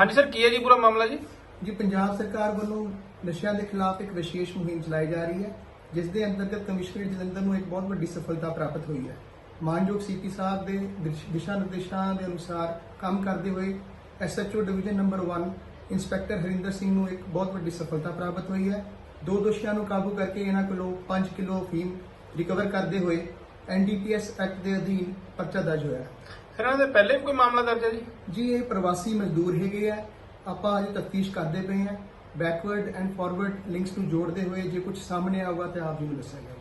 ਹਾਂਜੀ ਸਰ, ਕੀ ਹੈ ਜੀ ਪੂਰਾ ਮਾਮਲਾ ਜੀ? ਜੀ, ਪੰਜਾਬ ਸਰਕਾਰ ਵੱਲੋਂ ਨਸ਼ਿਆਂ ਦੇ ਖਿਲਾਫ ਇੱਕ ਵਿਸ਼ੇਸ਼ ਮੁਹਿੰਮ ਚਲਾਈ ਜਾ ਰਹੀ ਹੈ, ਜਿਸ ਦੇ ਅੰਤਰਗਤ ਕਮਿਸ਼ਨਰ ਜਲੰਧਰ ਨੂੰ ਇੱਕ ਬਹੁਤ ਵੱਡੀ ਸਫਲਤਾ ਪ੍ਰਾਪਤ ਹੋਈ ਹੈ। ਮਾਨਯੋਗ ਸੀਪੀ ਸਾਹਿਬ ਦੇ ਦਿਸ਼ਾ ਨਿਰਦੇਸ਼ਾਂ ਦੇ ਅਨੁਸਾਰ ਕੰਮ ਕਰਦੇ ਹੋਏ SHO division number 1 inspector Harinder Singh ਨੂੰ ਇੱਕ ਬਹੁਤ ਵੱਡੀ ਸਫਲਤਾ ਪ੍ਰਾਪਤ ਹੋਈ ਹੈ। ਦੋ ਦੋਸ਼ੀਆਂ ਨੂੰ ਕਾਬੂ ਕਰਕੇ ਇਹਨਾਂ ਕੋਲੋਂ 5 ਕਿਲੋ ਫੀਮ ਰਿਕਵਰ ਕਰਦੇ ਹੋਏ ਐਨਡੀਪੀਐਸ ਐਕਟ ਦੇ ਅਧੀਨ ਪਰਚਾ ਦਰਜ ਹੋਇਆ ਸਰ ਇਹਨਾਂ ਦੇ ਪਹਿਲੇ ਵੀ ਕੋਈ ਮਾਮਲਾ ਦਰਜ ਹੈ ਜੀ? ਜੀ, ਇਹ ਪ੍ਰਵਾਸੀ ਮਜ਼ਦੂਰ ਹੈਗੇ ਆ। ਆਪਾਂ ਅਜੇ ਤਫਤੀਸ਼ ਕਰਦੇ ਪਏ ਹਾਂ। ਬੈਕਵਰਡ ਐਂਡ ਫਾਰਵਰਡ ਲਿੰਕਸ ਨੂੰ ਜੋੜਦੇ ਹੋਏ ਜੇ ਕੁਝ ਸਾਹਮਣੇ ਆਊਗਾ ਤਾਂ ਆਪ ਜੀ ਨੂੰ ਦੱਸਾਂਗੇ